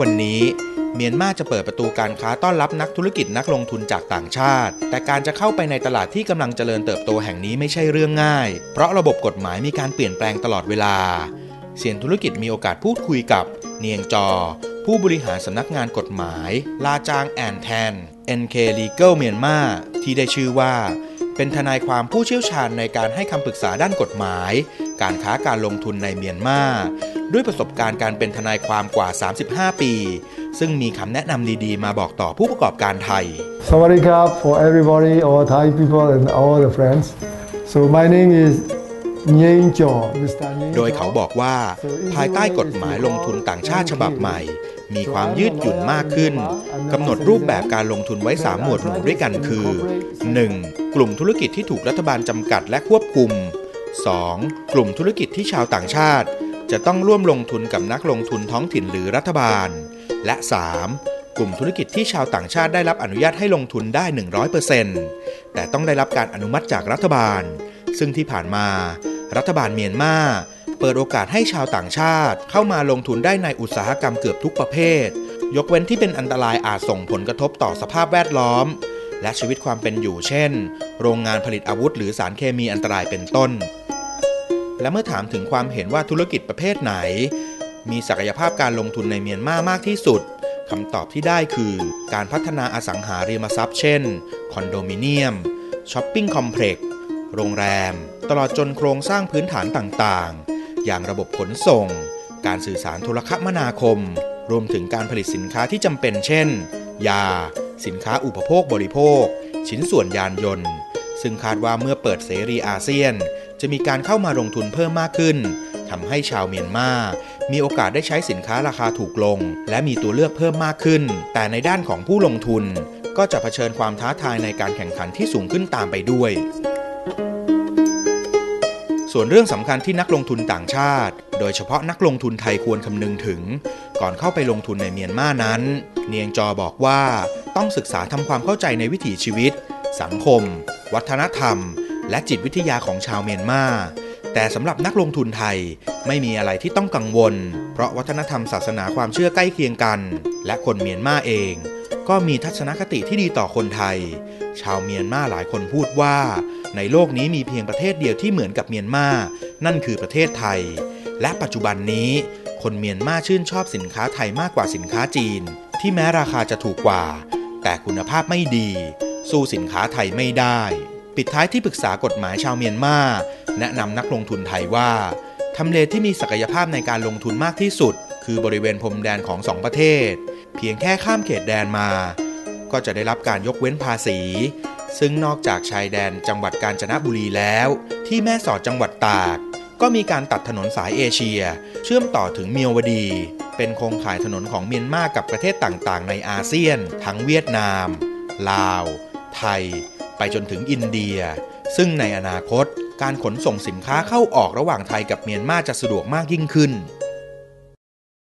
วันนี้เมียนมาจะเปิดประตูการค้าต้อนรับนักธุรกิจนักลงทุนจากต่างชาติ แต่การจะเข้าไปในตลาดที่กำลังเจริญเติบโตแห่งนี้ไม่ใช่เรื่องง่าย เพราะระบบกฎหมายมีการเปลี่ยนแปลงตลอดเวลา เสียนธุรกิจมีโอกาสพูดคุยกับ เนียงจอ ผู้บริหารสำนักงานกฎหมาย ลาจางแอนแทน NK Legal เมียนมาที่ได้ชื่อว่า เป็นทนายความผู้เชี่ยวชาญในการให้คำปรึกษาด้านกฎหมาย การค้าการลงทุนในเมียนมา ด้วยประสบการณ์การเป็นทนายความกว่า 35 ปี ซึ่งมีคำแนะนำดีๆ มาบอกต่อผู้ประกอบการไทย Sawadee krap for everybody, all Thai people and all the friends. So my name is Nying Jo, Mr. Nying โดยเขาบอกว่า ภายใต้กฎหมายลงทุนต่างชาติฉบับใหม่ มีความยืดหยุ่นมากขึ้นกำหนดรูปแบบการลงทุนไว้ 3 หมวดหมู่ด้วยกันคือ 1. กลุ่มธุรกิจที่ถูกรัฐบาลจำกัดและควบคุม 2. กลุ่มธุรกิจที่ชาวต่างชาติ จะต้องร่วมลงทุนกับนักลงทุนท้องถิ่นหรือรัฐบาล และ 3. กลุ่มธุรกิจที่ชาวต่างชาติได้รับอนุญาตให้ลงทุนได้ 100%แต่ต้องได้รับการอนุมัติจากรัฐบาล ซึ่งที่ผ่านมา รัฐบาลเมียนมาเปิดโอกาสให้ชาวต่างชาติ เข้ามาลงทุนได้ในอุตสาหกรรมเกือบทุกประเภท ยกเว้นที่เป็นอันตรายอาจส่งผลกระทบต่อสภาพแวดล้อม และชีวิตความเป็นอยู่เช่น โรงงานผลิตอาวุธหรือสารเคมีอันตรายเป็นต้น และเมื่อถามถึงความเห็นว่าธุรกิจประเภทไหน มีศักยภาพการลงทุนในเมียนมามากที่สุดคำตอบที่ได้คือ การพัฒนาอสังหาริมทรัพย์เช่น คอนโดมิเนียมช้อปปิ้งคอมเพล็กซ์โรงแรม ตลอดจนโครงสร้างพื้นฐานต่างๆ อย่างระบบขนส่ง การสื่อสารโทรคมนาคม รวมถึงการผลิตสินค้าที่จำเป็นเช่น ยา สินค้าอุปโภคบริโภค ชิ้นส่วนยานยนต์ ซึ่งคาดว่าเมื่อเปิดเสรีอาเซียน จะมีการเข้ามาลงทุนเพิ่มมากขึ้นทำให้ชาวเมียนมา มีโอกาสได้ใช้สินค้าราคาถูกลง และมีตัวเลือกเพิ่มมากขึ้น แต่ในด้านของผู้ลงทุน ก็จะเผชิญความท้าทายในการแข่งขันที่สูงขึ้นตามไปด้วย ส่วนเรื่องสำคัญที่นักลงทุนต่างชาติ โดยเฉพาะนักลงทุนไทยควรคำนึงถึง ก่อนเข้าไปลงทุนในเมียนมานั้น เนียงจอบอกว่าต้องศึกษาทำความเข้าใจในวิถีชีวิต สังคม วัฒนธรรม และจิตวิทยาของชาวเมียนมา แต่สำหรับนักลงทุนไทยไม่มีอะไรที่ต้องกังวล เพราะวัฒนธรรมศาสนาความเชื่อใกล้เคียงกัน และคนเมียนมาเอง ก็มีทัศนคติที่ดีต่อคนไทย ชาวเมียนมาหลายคนพูดว่า ในโลกนี้มีเพียงประเทศเดียวที่เหมือนกับเมียนมา นั่นคือประเทศไทย และปัจจุบันนี้คนเมียนมาชื่นชอบสินค้าไทยมากกว่าสินค้าจีน ที่แม้ราคาจะถูกกว่า แต่คุณภาพไม่ดี สู้สินค้าไทยไม่ได้ ปิดท้ายที่ปรึกษากฎหมายชาวเมียนมาแนะนำนักลงทุนไทยว่าทำเลที่มีศักยภาพในการลงทุนมากที่สุด คือบริเวณพรมแดนของสองประเทศ เพียงแค่ข้ามเขตแดนมา ก็จะได้รับการยกเว้นภาษี ซึ่งนอกจากชายแดนจังหวัดกาญจนบุรีแล้ว ที่แม่สอดจังหวัดตาก ก็มีการตัดถนนสายเอเชีย เชื่อมต่อถึงเมียวดี เป็นโครงข่ายถนนของเมียนมากับประเทศต่างๆ ในอาเซียน ทั้งเวียดนาม ลาว ไทย ไปจนถึงอินเดีย ซึ่งในอนาคตการขนส่งสินค้าเข้าออกระหว่างไทยกับเมียนมาจะสะดวกมากยิ่งขึ้น